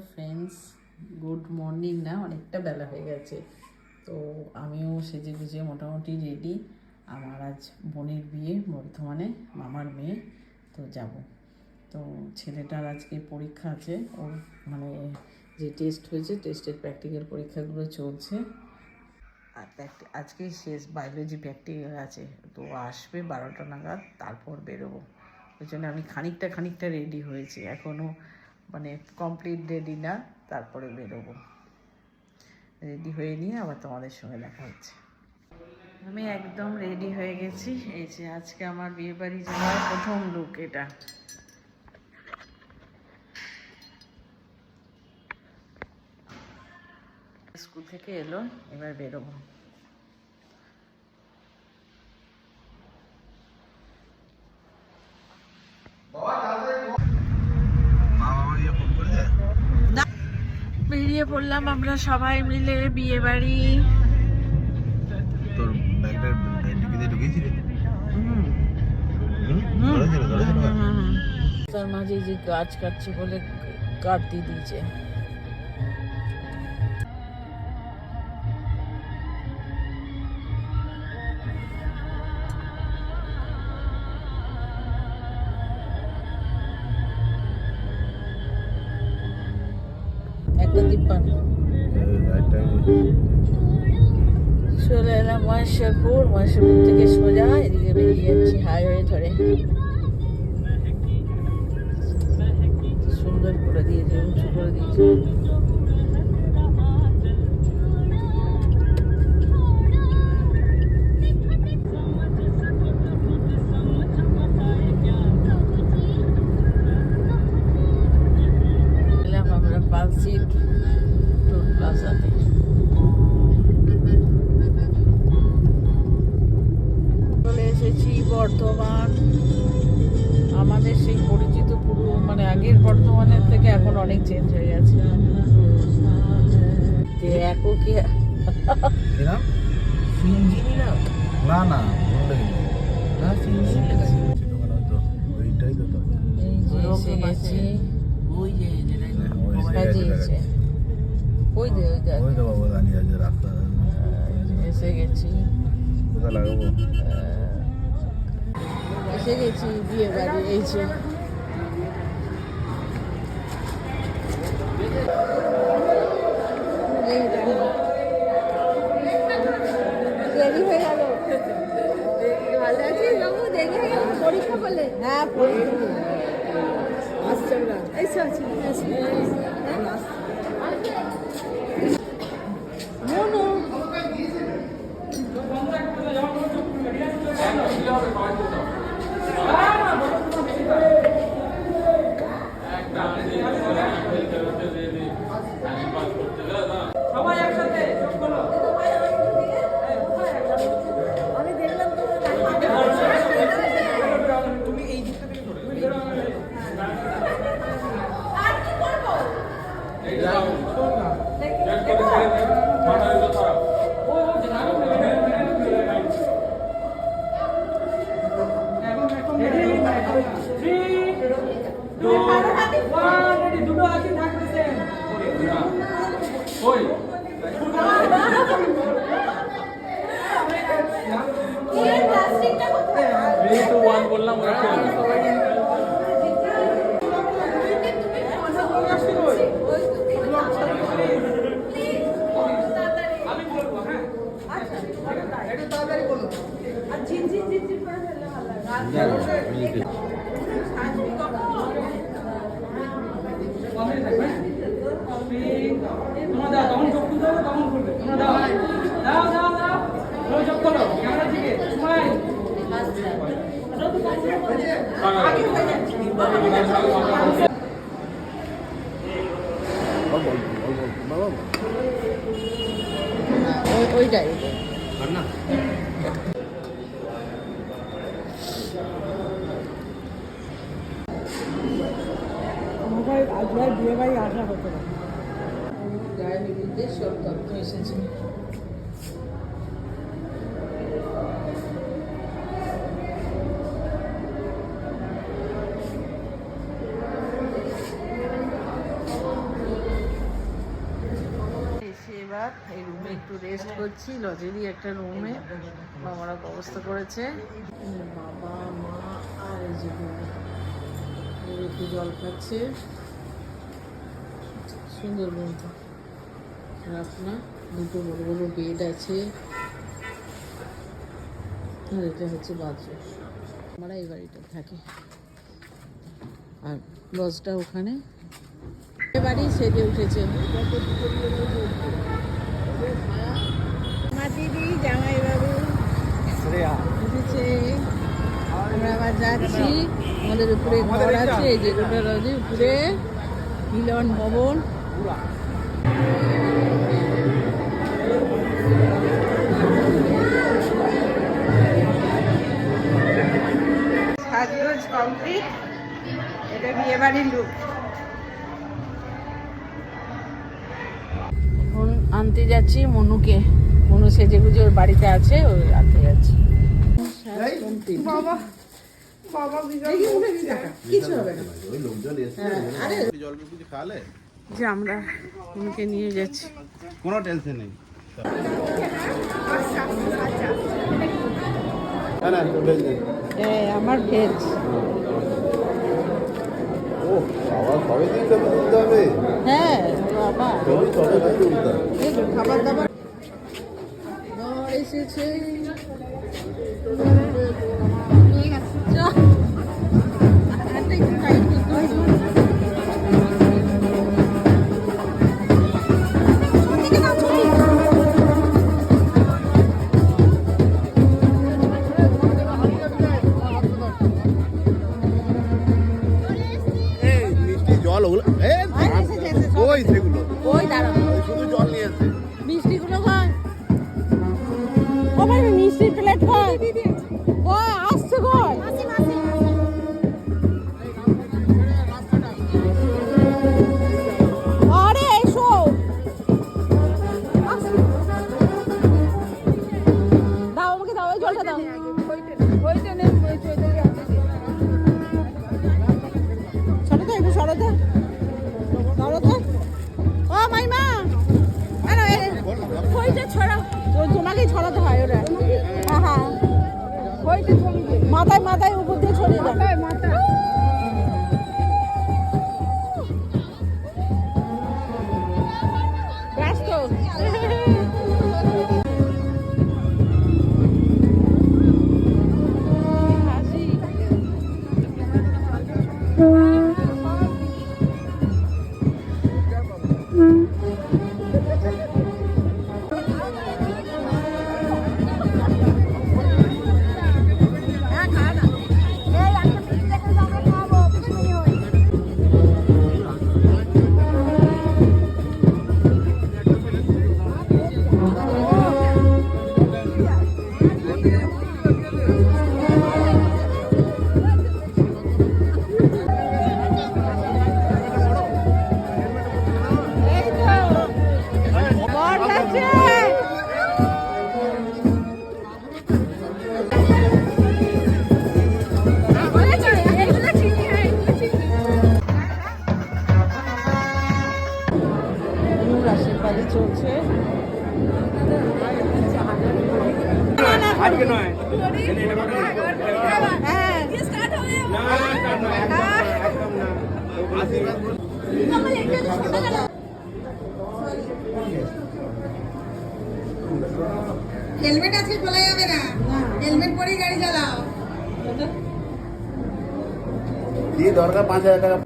Friends good morning না? অনেকটা বেলা হয়ে গেছে। তো আমিও সেজে গুজে মোটামুটি রেডি আমার আজ বোনের বিয়ে, বর্ধমানে মামার মেয়ে, তো যাব। তো ছেলেটার আজকে পরীক্ষা আছে। ওর মানে যে টেস্ট হয়েছে টেস্টের প্র্যাকটিক্যাল পরীক্ষাগুলো চলছে। আর আজকেই শেষ বায়োলজি প্র্যাকটিক্যাল আছে। তো আসবে বারোটা নাগাদ, তারপর বেরোবো। ওই জন্য আমি খানিকটা খানিকটা রেডি হয়েছি। এখনও মানে কমপ্লিট রেডি না, তারপরে বেরোবো। রেডি হয়ে নিয়ে আবার তোমাদের সঙ্গে দেখা হচ্ছে। আমি একদম রেডি হয়ে গেছি। এই যে আজকে আমার বিয়ে বাড়ি যাওয়ার প্রথম লুক এটা। স্কুল থেকে এলো, এবার বেরোবো মা বাবা গিয়ে ফোন করেছে বেরিয়ে পড়লাম আমরা সবাই মিলে বিয়ে বাড়ি। তোর ব্যাগটা ডিকিতে ঢুকিয়েছিলি তার মাঝে যে গাছ কাটছে বলে কাটতে দিয়েছে। ধরে। সুন্দর করে দিয়েছে উঁচু করে দিয়েছে। আগের বর্তমানের থেকে এখন অনেক চেঞ্জ হয়ে গেছে। কি না? না না না ওইটাই তো ওই যে যেটা ওই এসে গেছে সাজিয়েছে দেখা ওই যে ওই দেখ ওই তো বাবা দাঁড়িয়ে আছে রাস্তা এসে গেছি। কোথায় লাগাবো? এসে গেছি বিয়ে বাড়ি এই যে এই দেখো। দেরি হয়ে গেল ভালো আছিস বাবু দেরি হয়ে গেল পরীক্ষা করলে হ্যাঁ পরীক্ষা আসছে না এসে আছি টু ওয়ান বললাম ওরা খেয়ে নেবে। আর ঝিনঝিন ঝিনঝিন করে ফেললে ভালো লাগে তোমরা দাও তখন চোখ খুলতে হবে তখন খুলবে তোমরা দাও দাও দাও দাও ওই চোখ খোলো ক্যামেরার দিকে স্মাইল বাবা ওই- ওইটাই না গায়ে বিরুদ্ধে সব তথ্য এসেছে রুমে একটু রেস্ট করছি লজেরই একটা রুমে বাবারা ব্যবস্থা করেছে। বাবা, মা, আর এই যে একটু জল খাচ্ছে। সুন্দর রুমটা খারাপ না, দুটো বড় বড় বেড আছে। আর এটা হচ্ছে বাথরুম আমরা এই বাড়িটা থাকি। আর লজটা ওখানে। বাড়ি সেজে উঠেছে। মা দিদি জামাই এসেছে। আমরা আবার যাচ্ছি। আমাদের উপরে ঘর আছে যে গোটা উপরে। মিলন ভবন। সাজগোজ কমপ্লিট। এটা বিয়ে বাড়ির লুক আনতে যাচ্ছি মনুকে। মনু সেজে গুজে ওর বাড়িতে আছে ওই আনতে যাচ্ছি। বাবা বাবা কিছু হবে না। ওই লোকজন এসে জল কিছু খাওয়ালে যে আমরা মনুকে নিয়ে যাচ্ছি। কোনো টেনশন নেই। না না নেই আমার ভেজ ও বাবা সবে দিন সবে তুলতে হবে হ্যাঁ বাবা। খাবার দাবার। এসেছে। আজকে নয়। হ্যাঁ হেলমেট আজকে খোলা যাবে না। হেলমেট পরেই গাড়ি চালাও। দিয়ে দরকার? পাঁচ হাজার টাকা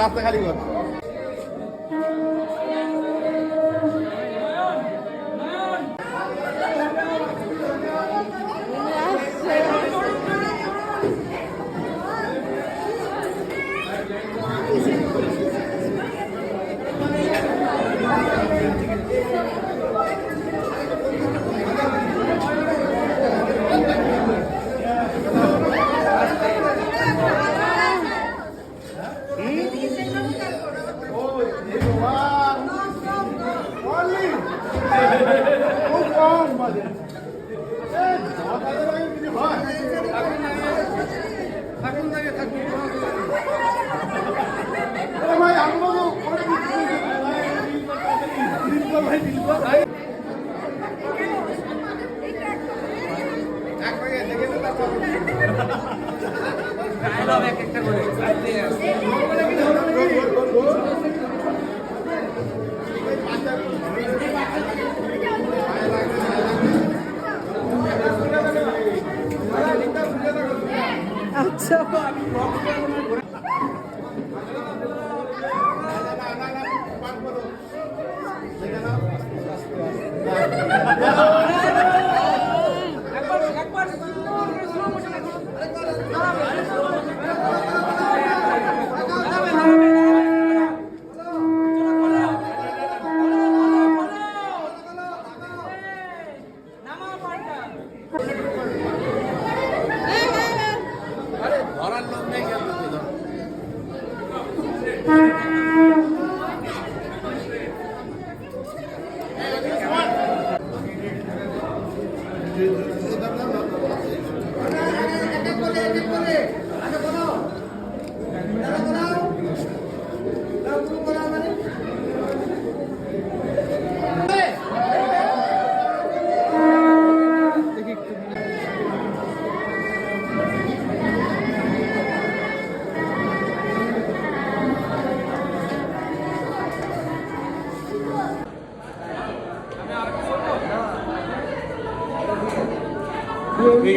রাস্তা খালি করছে।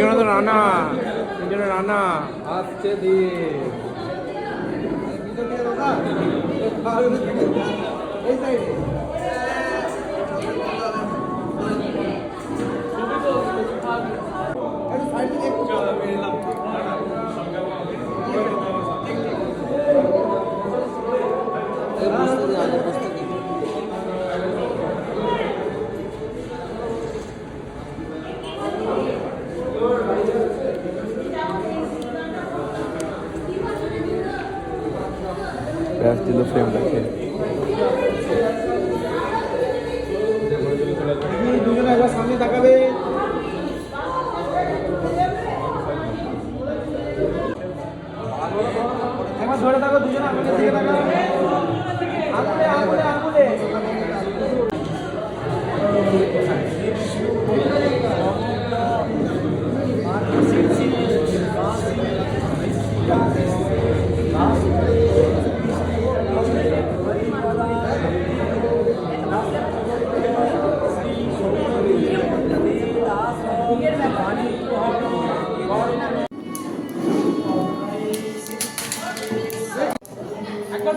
জন্য তো রানা এই জন্য রানা আসছে দিয়ে ধরে থাকো দুজনে আমাকে দিকে থাকো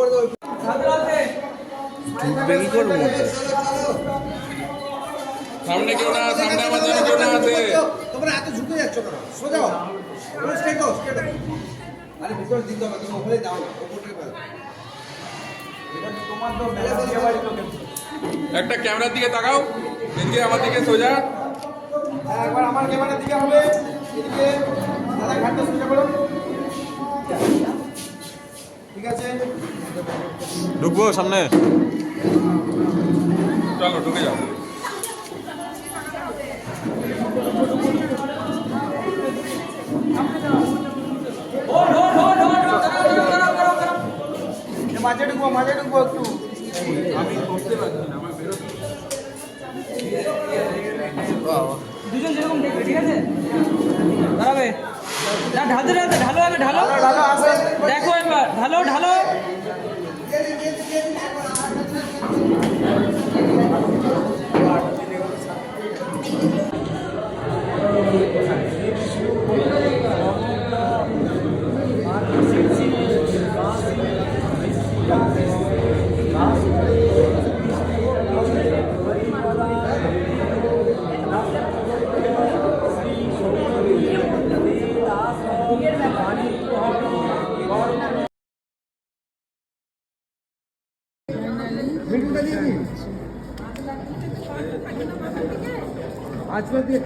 করব সামনে কেউ না সামনে কেউ না আছে তোমরা এত ঝুঁকে যাচ্ছ কেন সোজা আরে ভিতরে দিতে হবে তুমি ওপরে দাও ওপরে একটা ক্যামেরার দিকে তাকাও, এদিকে আমার দিকে সোজা। একবার আমার ক্যামেরার দিকে হবে, এদিকে দাদা ঘাটটা সোজা করো। ঠিক আছে? ঢুকবো সামনে? চলো ঢুকে যাও।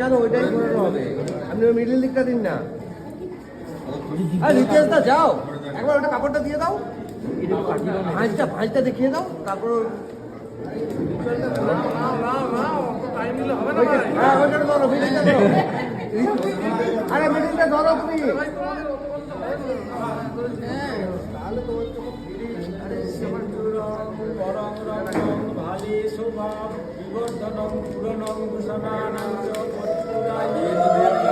কেন ওইটাই করানো হবে? আপনি ওই মিডিল দিকটা দিন না। আর রিতেশ যাও। একবার ওটা কাপড়টা দিয়ে দাও। ভাঁজটা ভাঁজটা দেখিয়ে দাও। তারপর হ্যাঁ, ধরো, মিডিলটা ধরো। আরে মিডিলটা ধরো তুমি এটা